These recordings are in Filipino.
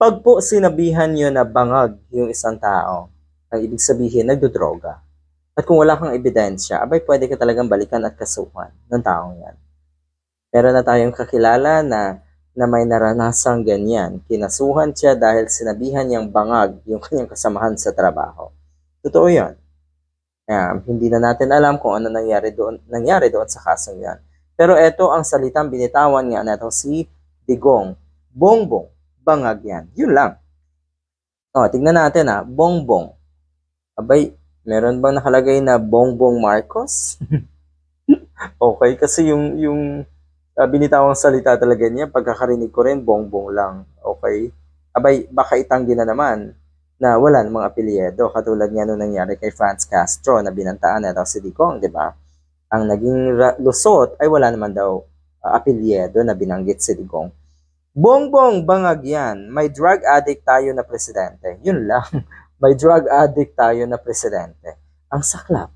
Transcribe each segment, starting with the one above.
Pag po sinabihan nyo na bangag yung isang tao, ang ibig sabihin, nagdodroga. At kung wala kang ebidensya, abay pwede ka talagang balikan at kasuhan ng taong yan. Meron na tayong kakilala na na may naranasang ganyan. Kinasuhan siya dahil sinabihan niyang bangag yung kanyang kasamahan sa trabaho. Totoo yan. Kaya, hindi na natin alam kung ano nangyari doon, nangyari doon sa kasong yan. Pero ito ang salitang binitawan nga na si Digong. Bongbong. Bangag yan. Yun lang. O, tignan natin ha. Bongbong. Abay, meron bang nakalagay na Bongbong Marcos? okay, kasi yung, yung uh, binitawang salita talaga niya, pagkakarinig ko rin, bongbong lang. Okay? Abay, baka itanggi na naman na wala namang apelyedo, katulad nga nung nangyari kay Franz Castro na binantaan na si Digong, di ba? Ang naging lusot ay wala naman daw uh, apelyedo na binanggit si Digong. Bongbong bangag yan, may drug addict tayo na presidente. Yun lang, may drug addict tayo na presidente. Ang saklap.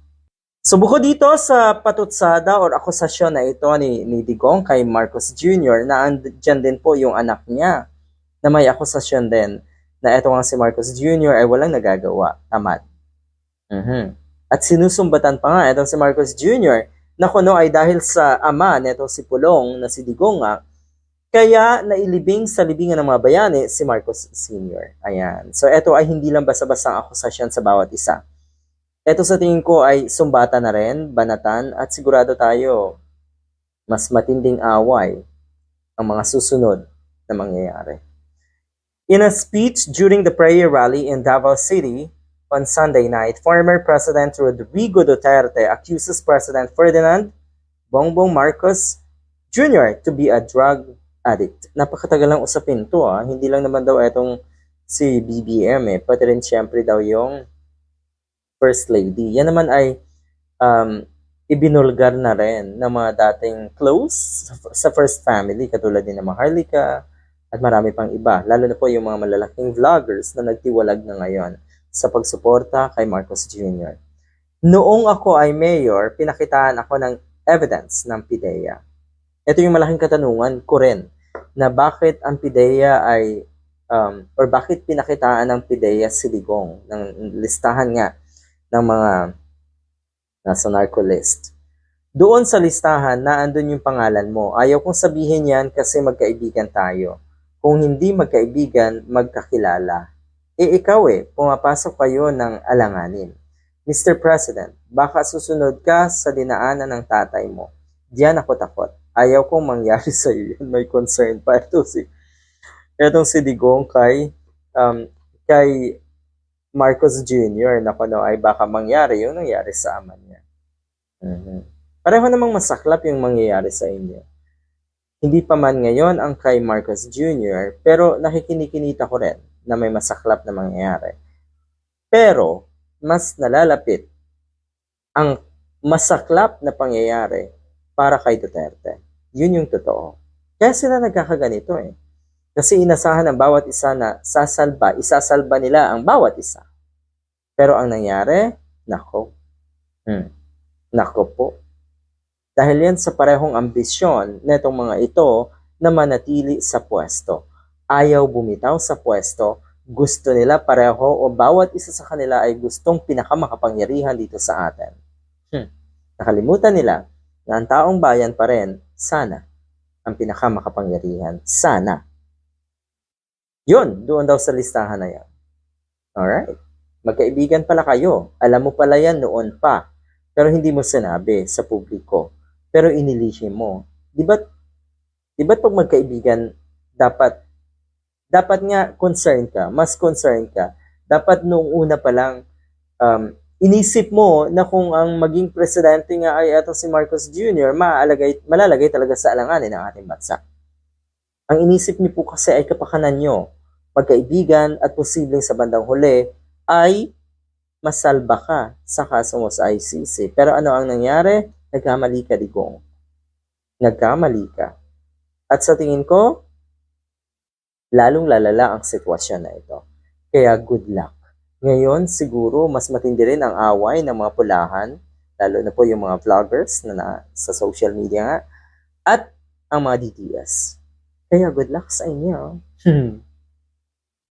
So bukod dito sa patutsada or akusasyon na ito ni, ni Digong kay Marcos Jr. na andyan din po yung anak niya na may akusasyon din na ito nga si Marcos Jr. ay walang nagagawa. Tamad. Mm-hmm. At sinusumbatan pa nga itong si Marcos Jr. na kuno ay dahil sa ama nito si Pulong na si Digong nga kaya nailibing sa libingan ng mga bayani si Marcos Sr. Ayan. So ito ay hindi lang basta-basta akusasyon sa bawat isa ito sa tingin ko ay sumbata na rin, banatan, at sigurado tayo mas matinding away ang mga susunod na mangyayari. In a speech during the prayer rally in Davao City on Sunday night, former President Rodrigo Duterte accuses President Ferdinand Bongbong Marcos Jr. to be a drug addict. Napakatagal lang usapin to ah. Hindi lang naman daw itong si BBM eh. Pati rin siyempre daw yung First Lady. Yan naman ay um, ibinulgar na rin ng mga dating close sa First Family, katulad din ng Maharlika at marami pang iba. Lalo na po yung mga malalaking vloggers na nagtiwalag na ngayon sa pagsuporta kay Marcos Jr. Noong ako ay mayor, pinakitaan ako ng evidence ng PIDEA. Ito yung malaking katanungan ko rin na bakit ang PIDEA ay um, or bakit pinakitaan ng PIDEA si Digong ng listahan nga ng mga nasa narco list. Doon sa listahan na andun yung pangalan mo. Ayaw kong sabihin yan kasi magkaibigan tayo. Kung hindi magkaibigan, magkakilala. E ikaw eh, pumapasok kayo ng alanganin. Mr. President, baka susunod ka sa dinaanan ng tatay mo. Diyan ako takot. Ayaw kong mangyari sa iyo yun. May concern pa. Ito si, itong si Digong kay, um, kay Marcos Jr. na kuno ay baka mangyari yung nangyari sa ama niya. Mm-hmm. Pareho namang masaklap yung mangyayari sa inyo. Hindi pa man ngayon ang kay Marcos Jr. pero nakikinikinita ko rin na may masaklap na mangyayari. Pero mas nalalapit ang masaklap na pangyayari para kay Duterte. Yun yung totoo. Kaya sila nagkakaganito eh. Kasi inasahan ng bawat isa na sasalba, isasalba nila ang bawat isa. Pero ang nangyari, nako. Hmm. Nako po. Dahil yan sa parehong ambisyon netong mga ito na manatili sa pwesto. Ayaw bumitaw sa pwesto, gusto nila pareho o bawat isa sa kanila ay gustong pinakamakapangyarihan dito sa atin. Hmm. Nakalimutan nila na ang taong bayan pa rin, sana, ang pinakamakapangyarihan. Sana. Yun, doon daw sa listahan na yan. Alright. Magkaibigan pala kayo. Alam mo pala yan noon pa. Pero hindi mo sinabi sa publiko. Pero inilihim mo. Di ba, di ba pag magkaibigan, dapat, dapat nga concerned ka, mas concerned ka. Dapat noong una pa lang, um, inisip mo na kung ang maging presidente nga ay ito si Marcos Jr., maalalagay, malalagay talaga sa alanganin ng ating bansa. Ang inisip niyo po kasi ay kapakanan nyo, magkaibigan at posibleng sa bandang huli ay masalba ka sa kaso mo sa ICC. Pero ano ang nangyari? Nagkamali ka, Digong. Nagkamali ka. At sa tingin ko, lalong lalala ang sitwasyon na ito. Kaya good luck. Ngayon, siguro, mas matindi rin ang away ng mga pulahan, lalo na po yung mga vloggers na, na sa social media nga, at ang mga DDS. Kaya good luck sa inyo.